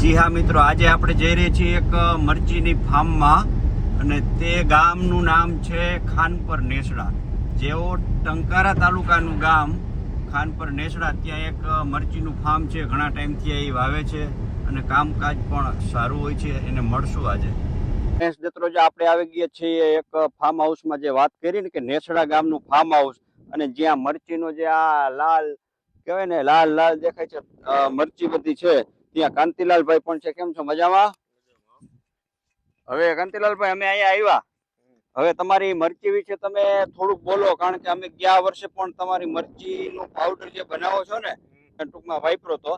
જી હા, મિત્રો, આજે આપણે જઈ રહ્યા છીએ એક મરચીની ફાર્મમાં અને તે ગામનું નામ છે ખાનપર નેસડા. જેઓ ટંકારા તાલુકાનું ગામ ખાનપર નેસડા, ત્યાં એક મરચીનું ફાર્મ છે, ઘણા ટાઈમથી એ વાવે છે અને કામકાજ પણ સારું હોય છે, એને મળશું આજે. ગણેશ દત્રોજ આપણે આવી ગયા છીએ, એક ફાર્મ હાઉસમાં જે વાત કરી ને કે નેસડા ગામનું ફાર્મ હાઉસ અને જ્યાં મરચીનો જે આ લાલ, કહેવાય ને, લાલ લાલ દેખાય છે મરચી બધી છે ત્યાં કાંતિલાલભાઈ પણ છે. કેમ છો? મજામાં? હવે કાંતિલાલભાઈ અમે અહીંયા આવ્યા. હવે તમારી મરચી વિશે તમે થોડુંક બોલો કારણ કે અમે ગયા વર્ષે પણ તમારી મરચીનું પાવડર જે બનાવો છો ને ટૂંકમાં વાપરો તો.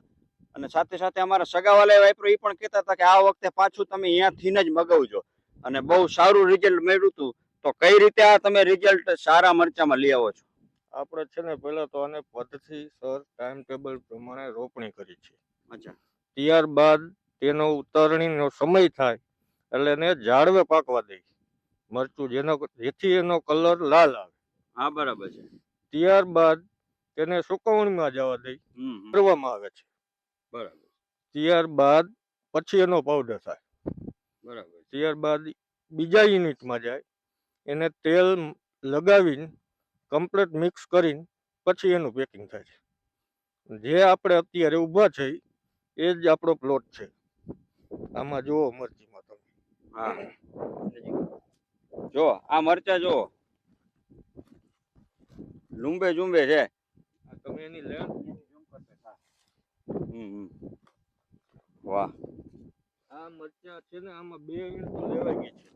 અને સાથે સાથે અમારા સગાવાલા વાપરો એ પણ કહેતા હતા કે આ વખતે પાછું તમે અહીંયાથી જ મગાવજો. અને બહુ સારું રિઝલ્ટ મળ્યું હતું તો કઈ રીતે આ તમે રિઝલ્ટ સારા મરચામાં લઈ આવો છો? આપણે છે ને પહેલા તો આને પદ્ધતિસર ટાઈમ ટેબલ પ્રમાણે રોપણી કરી છે. અચ્છા. ત્યારબાદ તેનો ઉતરણીનો સમય થાય એટલે એને જાળવે પાકવા દઈ મરચું જેનો જેથી એનો કલર લાલ આવે. હા બરાબર છે. ત્યારબાદ તેને સુકવણીમાં જવા દઈ. કરવામાં આવે છે. બરાબર. ત્યારબાદ પછી એનો પાવડર થાય. બરાબર ત્યારબાદ બીજા યુનિટમાં જાય. એને તેલ લગાવીને કમ્પ્લીટ મિક્સ કરીને પછી એનું પેકિંગ થાય છે. જે આપણે અત્યારે ઊભા છે એ જ આપણો પ્લોટ છે. આમાં જુઓ મરચીમાં તમે. હા. જો આ મરચા જો લુંબે ઝુંબે છે. તમે એની લેન્થ હમ હમ. વાહ. આ મરચા છે ને આમાં બે વીણ તો લેવાઈ ગઈ છે.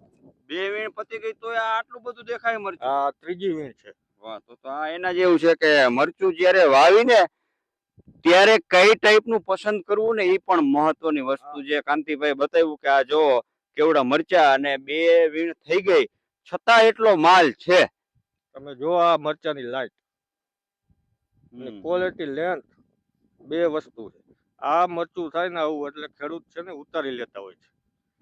બે વીણ પતી ગઈ તો આટલું બધું દેખાય મરચું? આ ત્રીજી વીણ છે. વાહ તો તો આ એના જેવું છે કે મરચું જ્યારે વાવીને ત્યારે કઈ ટાઈપનું પસંદ કરવું ને એ પણ મહત્વની વસ્તુ છે. કાંતિભાઈ બતાવ્યું કે આ જો કેવડા મરચા અને બે વીણ થઈ ગઈ છતાં એટલો માલ છે. તમે જો આ મરચાની લાઈટ. ક્વોલિટી લેન્થ બે વસ્તુ છે. આ મરચું થાય ને આવું એટલે ખેડૂત છે ને ઉતારી લેતા હોય છે.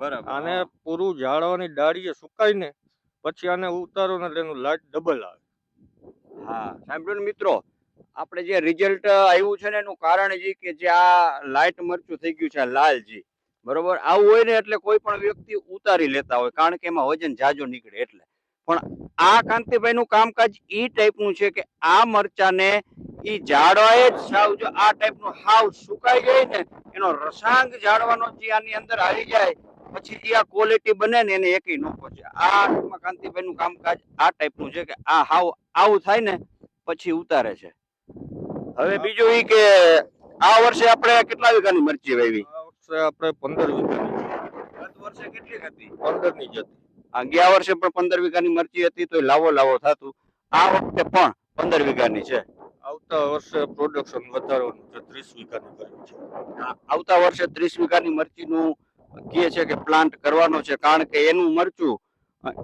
બરાબર આને. પૂરું ઝાડવાની ડાળીએ સુકાઈને પછી આને ઉતારો ને એનું લાઈટ ડબલ આવે. હા સાંભળ્યું મિત્રો? આપણે જે રિઝલ્ટ આવ્યું છે ને એનું કારણ એ કે જે આ લાઇટ મરચું થઈ ગયું છે લાલજી. બરોબર? આવું હોય ને એટલે કોઈ પણ વ્યક્તિ ઉતારી લેતા હોય, કારણ કે એમાં વજન જાજો નીકળે એટલે. પણ આ કાંતિભાઈનું કામકાજ એ ટાઈપનું છે કે આ મરચાને એ જાડવાએ જ સાવ જો આ ટાઈપનું હાવ સુકાઈ જાય ને, એનો રસાંગ જાડવાનો જે આની અંદર આવી જાય, પછી જે આ ક્વોલિટી બને ને એને એકેય ન પહોંચે. આ કાંતિભાઈનું કામકાજ આ ટાઈપનું છે કે આ હાવ આવું થાય ને, પછી ઉતારે છે. હવે બીજું ઈ કે આ વર્ષે આપણે કેટલા વીઘાની મરચી વાવી? આપણે પંદર વીઘાની. ગત વર્ષે કેટલી હતી? પંદરની જતી આ ગયા વર્ષે પણ પંદર વીઘાની મરચી હતી તો લાવો લાવો થતું. આ વખતે પણ પંદર વીઘાની છે. આવતા વર્ષે પ્રોડક્શન વધારવાનું છે ત્રીસ વીઘાની કર્યું છે. આવતા વર્ષે ત્રીસ વીઘાની મરચીનું કહે છે કે પ્લાન્ટ કરવાનો છે કારણ કે એનું મરચું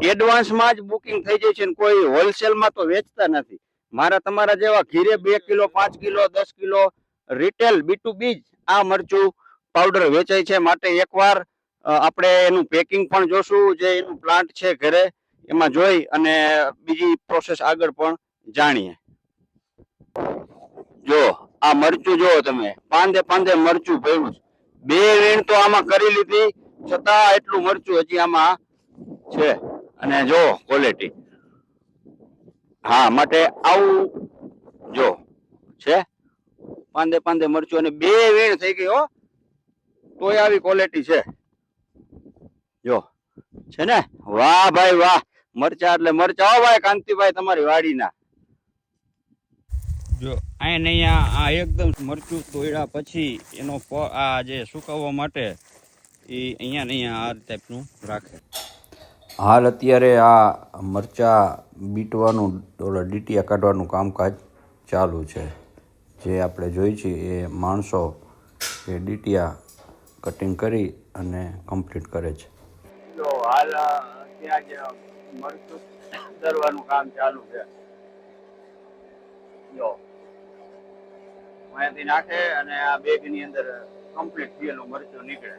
એડવાન્સમાં જ બુકિંગ થઈ જાય છે ને કોઈ હોલસેલમાં તો વેચતા નથી. મારા તમારા જેવા ઘીરે બે કિલો, પાંચ કિલો, દસ kilo retail B to B આ મરચું પાવડર વેચાય છે. માટે એકવાર આપણે એનું પેકિંગ પણ જોશું, જે એનું પ્લાન્ટ છે ઘરે, એમાં જોઈ અને બીજી પ્રોસેસ આગળ પણ જાણીએ. જો, આ મરચું જુઓ તમે, પાંદે પાંદે મરચું ભર્યું બે વીણ તો આમાં કરી લીધી, છતાં એટલું મરચું હજી આમાં છે. અને જો ક્વોલિટી હા, માટે આવું જો છે. પાંદે પાંદે મરચું અને બે વેણ થઈ ગઈ હો. તોય આવી ક્વોલિટી છે. જો છે ને? વાહ ભાઈ વાહ. મરચા એટલે મરચા. હો ભાઈ, કાંતિભાઈ, તમારી વાડીના. જો અહીં અહીંયા આ એકદમ મરચું તોડ્યા પછી એનો આ જે સુકવવા માટે એ અહીંયા ને અહીંયા આ ટાઈપનું રાખે. હાલ અત્યારે આ મરચા બીટવાનું, ઓલા ડીટીયા કાઢવાનું કામકાજ ચાલુ છે. જે આપણે જોઈ છીએ એ માણસો એ ડીટીયા કટિંગ કરી અને કમ્પ્લીટ કરે છે. જો હાલ ત્યાં જ મરચું દરવાનું કામ ચાલુ છે. જો. અહીંયાથી નાખે અને આ બેગની અંદર કમ્પ્લીટ થયેલું મરચું નીકળે.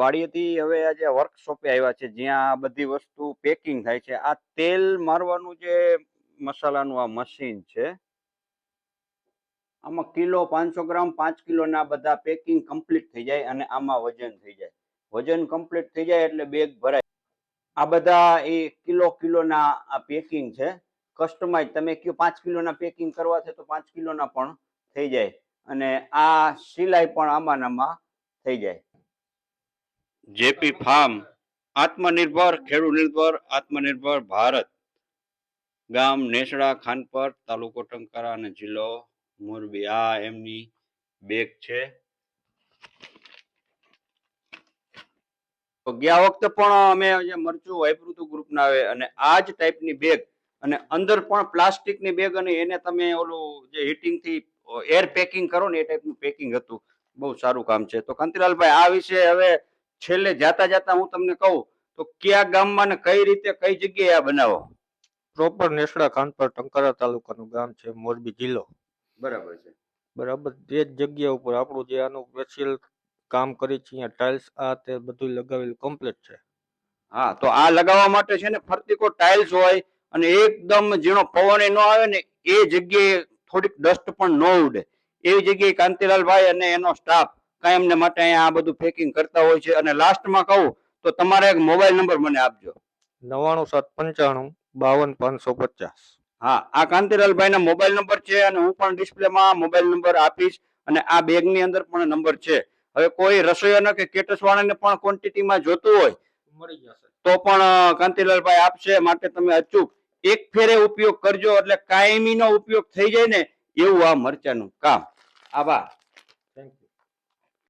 વાડીએથી હવે આજે વર્કશોપે આવ્યા છે, જ્યાં આ બધી વસ્તુ પેકિંગ થાય છે. આ તેલ મારવાનું જે મસાલાનું આ મશીન છે, આમાં કિલો પાંચસો ગ્રામ, પાંચ કિલોના બધા પેકિંગ કમ્પ્લીટ થઈ જાય અને આમાં વજન થઈ જાય. વજન કમ્પ્લીટ થઈ જાય એટલે બેગ ભરાય. આ બધા એ કિલો કિલોના આ પેકિંગ છે. કસ્ટમાઇઝ તમે કયો પાંચ કિલોના પેકિંગ કરવા છે તો પાંચ કિલોના પણ થઈ જાય. અને આ સિલાઈ પણ આમાંનામાં આમાં થઈ જાય. જેપી ફાર્મ, આત્મનિર્ભર ખેડૂત નિર્ભર, આત્મનિર્ભર ભારત, ગામ નેસડા, ખાનપર, તાલુકો ટંકારા અને જિલ્લો મોરબી. આ એમની બેગ છે. તો ગયા વખતે પણ અમે જે મરચું વાપર્યું હતું ગ્રુપના આવે અને આ જ ટાઈપની બેગ, અને અંદર પણ પ્લાસ્ટિકની બેગ અને એને તમે ઓલું જે હીટિંગથી એર પેકિંગ કરો ને એ ટાઈપનું પેકિંગ હતું. બહુ સારું કામ છે. તો કાંતિલાલભાઈ, આ વિશે હવે છેલ્લે જાતા જાતા હું તમને કહું તો કયા ગામમાં ને કઈ રીતે કઈ જગ્યાએ આ બનાવો? પ્રોપર નેસડા ખાનપર ટંકારા તાલુકાનું ગામ છે મોરબી જિલ્લો. બરાબર છે. બરાબર તે જ જગ્યા ઉપર આપણું જે આનું સ્પેશિયલ કામ કરી છે અહીંયા ટાઇલ્સ આ તે બધું લગાવેલું કમ્પ્લીટ છે. હા તો આ લગાવવા માટે છે ને ફરતી કોઈ ટાઇલ્સ હોય અને એકદમ ઝીણો પવન ન આવે ને એ જગ્યાએ થોડીક ડસ્ટ પણ ન ઉડે. એવી જગ્યાએ કાંતિલાલભાઈ અને એનો સ્ટાફ કાયમને માટે અહીંયા આ બધું પેકિંગ કરતા હોય છે. અને લાસ્ટમાં કહું તો તમારે એક મોબાઈલ નંબર મને આપજો. નવાણું સાત પંચાણું બાવન પાંચસો પચાસ. હા આ કાંતિલાલભાઈ ના મોબાઈલ નંબર છે અને હું પણ ડિસ્પ્લેમાં મોબાઈલ નંબર આપીશ અને આ બેગની અંદર પણ નંબર છે. હવે કોઈ રસોઈયાનો કે કેટસ વાળાને પણ ક્વોન્ટિટીમાં જોતું હોય મળી જશે. તો પણ કાંતિલાલભાઈ આપશે. માટે તમે અચૂક એક ફેરે ઉપયોગ કરજો. એટલે કાયમીનો ઉપયોગ થઈ જાય ને એવું આ મરચાનું કામ. આભાર.